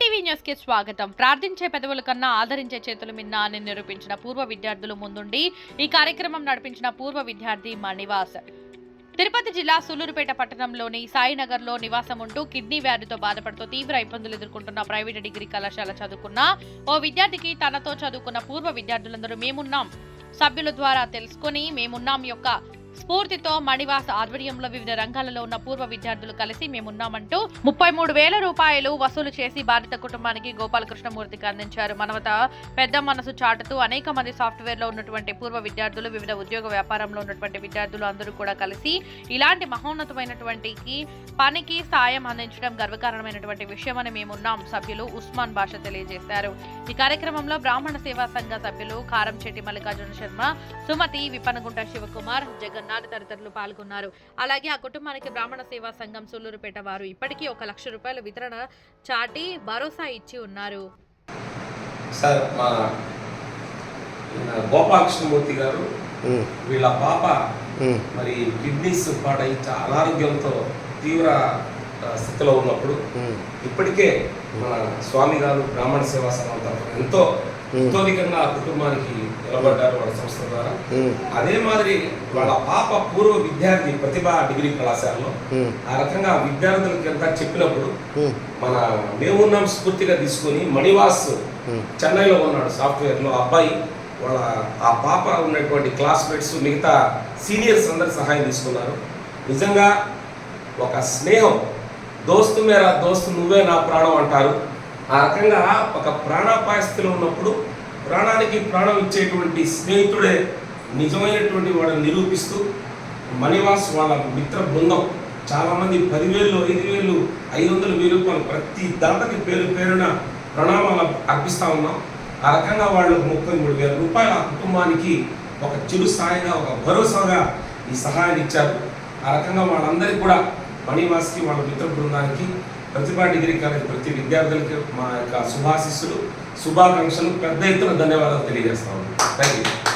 న్యూస్కి స్వాగతం. ప్రార్థించే పెదవుల కన్నా ఆదరించే చేతులు మిన్న అని నిరూపించిన పూర్వ విద్యార్థులు ముందుండి ఈ కార్యక్రమం నడిపించిన పూర్వ విద్యార్థి మణివాస్. తిరుపతి జిల్లా సూలూరుపేట పట్టణంలోని సాయినగర్లో నివాసం ఉంటూ కిడ్నీ వ్యాధితో బాధపడుతూ తీవ్ర ఇబ్బందులు ఎదుర్కొంటున్న ప్రైవేట్ డిగ్రీ కళాశాల చదువుకున్న ఓ విద్యార్థికి తనతో చదువుకున్న పూర్వ విద్యార్థులందరూ మేమున్నాం. సభ్యుల ద్వారా తెలుసుకొని మేమున్నాం యొక్క స్ఫూర్తితో మణివాస్ ఆధ్వర్యంలో వివిధ రంగాలలో ఉన్న పూర్వ విద్యార్థులు కలిసి మేమున్నామంటూ ముప్పై మూడు వేల రూపాయలు వసూలు చేసి బాధిత కుటుంబానికి గోపాలకృష్ణమూర్తికి అందించారు. మనవత పెద్ద మనసు చాటుతూ అనేక మంది సాఫ్ట్వేర్లో ఉన్నటువంటి పూర్వ విద్యార్థులు వివిధ ఉద్యోగ వ్యాపారంలో ఉన్నటువంటి విద్యార్థులు అందరూ కూడా కలిసి ఇలాంటి మహోన్నతమైనటువంటి పనికి సాయం అందించడం గర్వకారణమైనటువంటి విషయమని మేమున్నాం సభ్యులు ఉస్మాన్ భాష తెలియజేశారు. ఈ కార్యక్రమంలో బ్రాహ్మణ సేవా సంఘ సభ్యులు కారం చెట్టి మల్లికార్జున శర్మ సుమతి విపనగుంట శివకుమార్ జగన్ జగన్నాథ్ తదితరులు పాల్గొన్నారు. అలాగే ఆ కుటుంబానికి బ్రాహ్మణ సేవా సంఘం సూళ్ళూరుపేట వారు ఇప్పటికీ ఒక లక్ష రూపాయల వితరణ చాటి భరోసా ఇచ్చి ఉన్నారు. సార్ మా గోపాలకృష్ణమూర్తి గారు వీళ్ళ పాప మరి కిడ్నీస్ పాడై చాలా అనారోగ్యంతో తీవ్ర స్థితిలో ఉన్నప్పుడు ఇప్పటికే మన స్వామి గారు బ్రాహ్మణ సేవా సంఘం తరఫున ఎంతో ఎంతోధికంగా ఆ కుటుంబానికి నిలబడ్డారు వాళ్ళ సంస్థ ద్వారా. అదే మాదిరి వాళ్ళ పాప పూర్వ విద్యార్థి ప్రతిభా డిగ్రీ కళాశాలలో. ఆ రకంగా విద్యార్థులకి అంతా చెప్పినప్పుడు మన మేమున్నాం స్ఫూర్తిగా తీసుకొని మణివాస్ చెన్నైలో ఉన్నాడు సాఫ్ట్వేర్లో. అబ్బాయి వాళ్ళ ఆ పాప ఉన్నటువంటి క్లాస్మేట్స్ మిగతా సీనియర్స్ అందరు సహాయం తీసుకున్నారు. నిజంగా ఒక స్నేహం. దోస్తు మేరా దోస్తు నువ్వే నా ప్రాణం అంటారు. ఆ రకంగా ఒక ప్రాణాపాయస్థితిలో ఉన్నప్పుడు ప్రాణానికి ప్రాణం ఇచ్చేటువంటి స్నేహితుడే నిజమైనటువంటి వాడిని నిరూపిస్తూ మణివాస్ వాళ్ళ మిత్ర బృందం చాలామంది పదివేలు ఐదు వేలు ఐదు వందలు వెయ్యి రూపాయలు ప్రతి దాతకి పేరు పేరున ప్రణామాలు అర్పిస్తూ ఉన్నాం. ఆ రకంగా వాళ్ళు ముప్పై మూడు వేల రూపాయల ఆ కుటుంబానికి ఒక చిరు స్థాయిగా ఒక భరోసాగా ఈ సహాయాన్ని ఇచ్చారు. ఆ రకంగా వాళ్ళందరికీ కూడా మణివాస్కి వాళ్ళ మిత్ర బృందానికి ప్రతిభా డిగ్రీ కాలేజ్ ప్రతి విద్యార్థులకి మా యొక్క శుభాశిస్సులు శుభాకాంక్షలు పెద్ద ఎత్తున ధన్యవాదాలు తెలియజేస్తా ఉన్నాం. Thank you